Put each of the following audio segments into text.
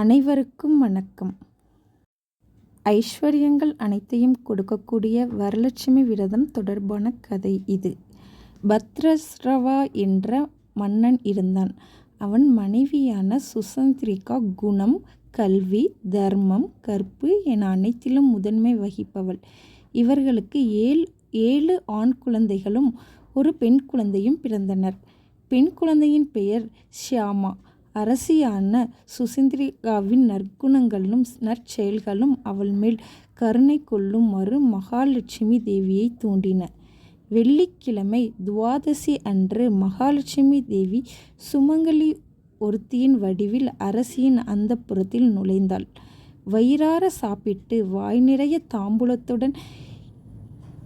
அனைவருக்கும் வணக்கம். ஐஸ்வர்யங்கள் அனைத்தையும் கொடுக்கக்கூடிய வரலட்சுமி விரதம் தொடர்பான கதை இது. பத்ரஸ்ரவா என்ற மன்னன் இருந்தான். அவன் மனைவியான சுசந்திரிகா குணம் கல்வி தர்மம் கற்பு என அனைத்திலும் முதன்மை வகிப்பவள். இவர்களுக்கு ஏழு ஏழு ஆண் குழந்தைகளும் ஒரு பெண் குழந்தையும் பிறந்தனர். பெண் குழந்தையின் பெயர் ஷியாமா. அரசியான சுசீந்திரிகாவின் நற்குணங்களும் நற்செயல்களும் அவள் மேல் கருணை கொள்ளுமாறு மகாலட்சுமி தேவியை தூண்டின. வெள்ளிக்கிழமை துவாதசி அன்று மகாலட்சுமி தேவி சுமங்கலி ஒருத்தியின் வடிவில் அரசியின் அந்த புறத்தில் நுழைந்தாள். வயிறார சாப்பிட்டு வாய் நிறைய தாம்பூலத்துடன்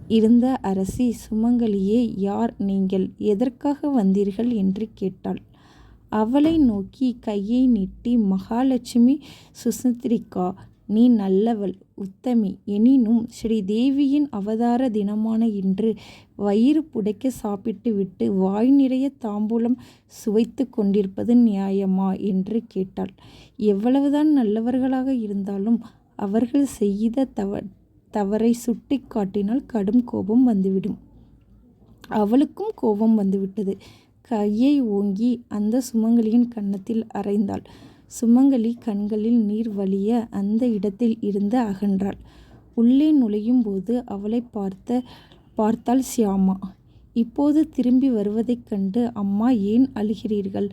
இருந்த அரசி சுமங்கலியே யார் நீங்கள்? எதற்காக வந்தீர்கள்? என்று கேட்டாள். அவளை நோக்கி கையை நீட்டி மகாலட்சுமி சுசந்திரிகா நீ நல்லவள் உத்தமி எனினும் ஸ்ரீதேவியின் அவதார தினமான இன்று வயிறு புடைக்க சாப்பிட்டு விட்டு வாய் நிறைய தாம்பூலம் சுவைத்து கொண்டிருப்பது நியாயமா என்று கேட்டாள். எவ்வளவுதான் நல்லவர்களாக இருந்தாலும் அவர்கள் செய்த தவ தவறை சுட்டி காட்டினால் கடும் கோபம் வந்துவிடும். அவளுக்கும் கோபம் வந்துவிட்டது. கையை ஓங்கி அந்த சுமங்கலியின் கன்னத்தில் அறைந்தாள். சுமங்கலி கண்களில் நீர் வழிய அந்த இடத்தில் இருந்து அகன்றாள். உள்ளே நுழையும் போது அவளை பார்த்த பார்த்தாள் சியாமா. இப்போது திரும்பி வருவதைக் கண்டு அம்மா ஏன் அழுகிறீர்கள்?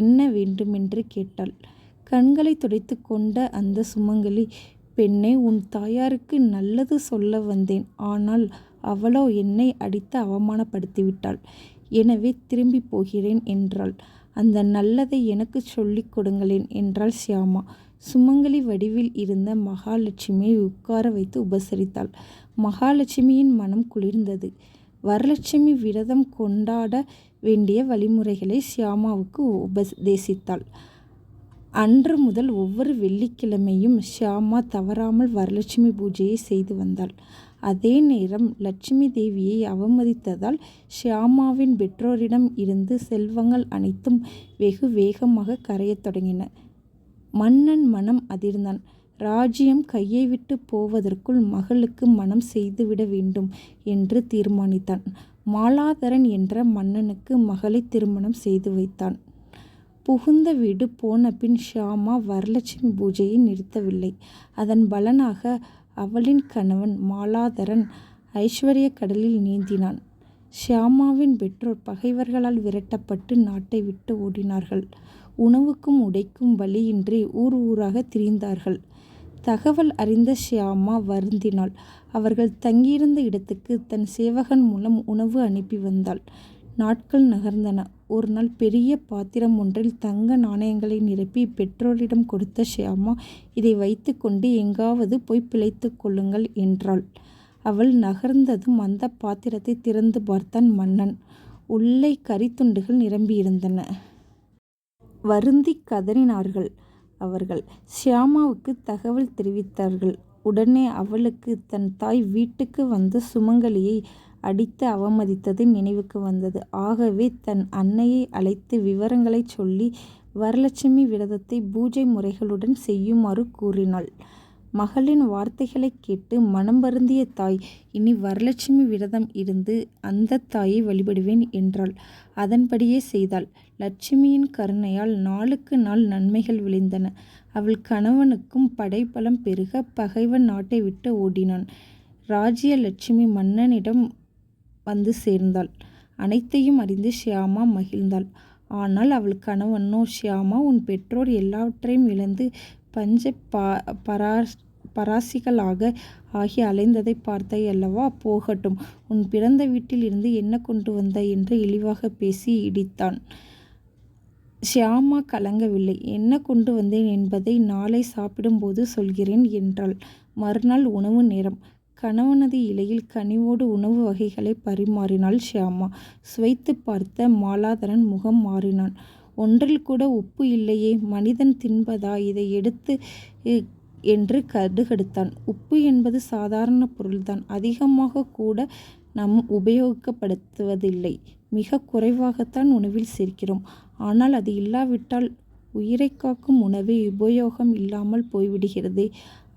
என்ன வேண்டுமென்று கேட்டாள். கண்களை துடைத்து கொண்ட அந்த சுமங்கலி பெண்ணே உன் தாயாருக்கு நல்லது சொல்ல வந்தேன். ஆனால் அவளோ என்னை அடித்து அவமானப்படுத்திவிட்டாள். எனவே திரும்பி போகிறேன் என்றாள். அந்த நல்லதை எனக்கு சொல்லிக் கொடுங்களேன் என்றாள் சியாமா. சுமங்கலி வடிவில் இருந்த மகாலட்சுமியை உட்கார வைத்து உபசரித்தாள். மகாலட்சுமியின் மனம் குளிர்ந்தது. வரலட்சுமி விரதம் கொண்டாட வேண்டிய வழிமுறைகளை சியாமாவுக்கு உபதேசித்தாள். அன்று முதல் ஒவ்வொரு வெள்ளிக்கிழமையும் ஷியாமா தவறாமல் வரலட்சுமி பூஜையை செய்து வந்தாள். அதே நேரம் லட்சுமி தேவியை அவமதித்ததால் ஷியாமாவின் பெற்றோரிடம் இருந்து செல்வங்கள் அனைத்தும் வெகு வேகமாக கரையத் தொடங்கின. மன்னன் மனம் அதிர்ந்தான். ராஜ்யம் கையை விட்டு போவதற்குள் மகளுக்கு மணம் செய்துவிட வேண்டும் என்று தீர்மானித்தான். மாலாதரன் என்ற மன்னனுக்கு மகளை திருமணம் செய்து வைத்தான். புகுந்த வீடு போனபின் ஷியாமா வரலட்சுமி பூஜையை நிறுத்தவில்லை. அதன் பலனாக அவளின் கணவன் மாலாதரன் ஐஸ்வர்யக் கடலில் நீந்தினான். ஷியாமாவின் பெற்றோர் பகைவர்களால் விரட்டப்பட்டு நாட்டை விட்டு ஓடினார்கள். உணவுக்கும் உடைக்கும் வழியின்றி ஊர் ஊராகத் திரிந்தார்கள். தகவல் அறிந்த ஷியாமா வருந்தினாள். அவர்கள் தங்கியிருந்த இடத்துக்கு தன் சேவகன் மூலம் உணவு அனுப்பி வந்தாள். நாட்கள் நகர்ந்தன. ஒருநாள் பெரிய பாத்திரம் ஒன்றில் தங்க நாணயங்களை நிரப்பி பெற்றோரிடம் கொடுத்த ஷியாமா இதை வைத்துக் கொண்டு எங்காவது போய் பிழைத்துக் கொள்ளுங்கள் என்றாள். அவள் நகர்ந்ததும் அந்தப் பாத்திரத்தைத் திறந்து பார்த்தான் மன்னன். உள்ளே கரித்துண்டுகள் நிரம்பியிருந்தன. வருந்திக் கதறினார்கள் அவர்கள். ஷியாமாவுக்கு தகவல் தெரிவித்தார்கள். உடனே அவளுக்கு தன் தாய் வீட்டுக்கு வந்த சுமங்கலியை அடித்து அவமதித்தது நினைவுக்கு வந்தது. ஆகவே தன் அன்னையை அழைத்து விவரங்களைச் சொல்லி வரலட்சுமி விரதத்தை பூஜை முறைகளுடன் செய்யுமாறு கூறினாள். மகளின் வார்த்தைகளைக் கேட்டு மனம் வருந்திய தாய் இனி வரலட்சுமி விரதம் இருந்து அந்தத் தாயை வழிபடுவேன் என்றாள். அதன்படியே செய்தாள். லட்சுமியின் கருணையால் நாளுக்கு நாள் நன்மைகள் விளைந்தன. அவள் கணவனுக்கும் படைபலம் பெருக பகைவன் நாட்டை விட்டு ஓடினான். ராஜ்ய லட்சுமி மன்னனிடம் வந்து சேர்ந்தாள். அனைத்தையும் அறிந்து ஷியாமா மகிழ்ந்தாள். ஆனால் அவள் கணவனோ ஷியாமா உன் பெற்றோர் எல்லாவற்றையும் இழந்து பஞ்ச பராசிகளாக ஆகி அலைந்ததைப் பார்த்தாயல்லவா? போகட்டும். உன் பிறந்த வீட்டில் இருந்து என்ன கொண்டு வந்தாய்? என்று இழிவாகப் பேசி இடித்தான். ஷியாமா கலங்கவில்லை. என்ன கொண்டு வந்தேன் என்பதை நாளை சாப்பிடும்போது சொல்கிறேன் என்றாள். மறுநாள் உணவு நேரம். கணவனது இலையில் கனிவோடு உணவு வகைகளைப் பரிமாறினாள் ஷியாமா. சுவைத்து பார்த்த மாலாதரன் முகம் மாறினான். ஒன்றில் கூட உப்பு இல்லையே. மனிதன் தின்பதா? இதை எடுத்து என்று கடுகடுத்தான். உப்பு என்பது சாதாரண பொருள்தான். அதிகமாக கூட நாம் உபயோகப்படுத்துவதில்லை. மிக குறைவாகத்தான் உணவில் சேர்க்கிறோம். ஆனால் அது இல்லாவிட்டால் உயிரைக் காக்கும் உணவே உபயோகம் இல்லாமல் போய்விடுகிறதே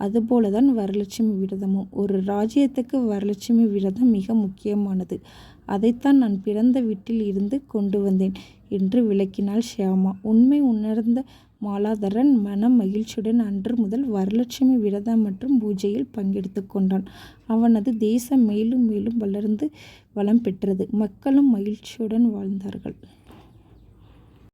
அதுபோல தான் வரலட்சுமி விரதமும். ஒரு ராஜ்யத்துக்கு வரலட்சுமி விரதம் மிக முக்கியமானது. அதைத்தான் நான் பிறந்த வீட்டில் இருந்து கொண்டு வந்தேன் என்று விளக்கினாள் ஷியாமா. உண்மை உணர்ந்த மாலாதரன் மன மகிழ்ச்சியுடன் அன்று முதல் வரலட்சுமி விரதம் மற்றும் பூஜையில் பங்கெடுத்து கொண்டான். அவனது தேசம் மேலும் மேலும் வளர்ந்து வளம் பெற்றது. மக்களும் மகிழ்ச்சியுடன் வாழ்ந்தார்கள்.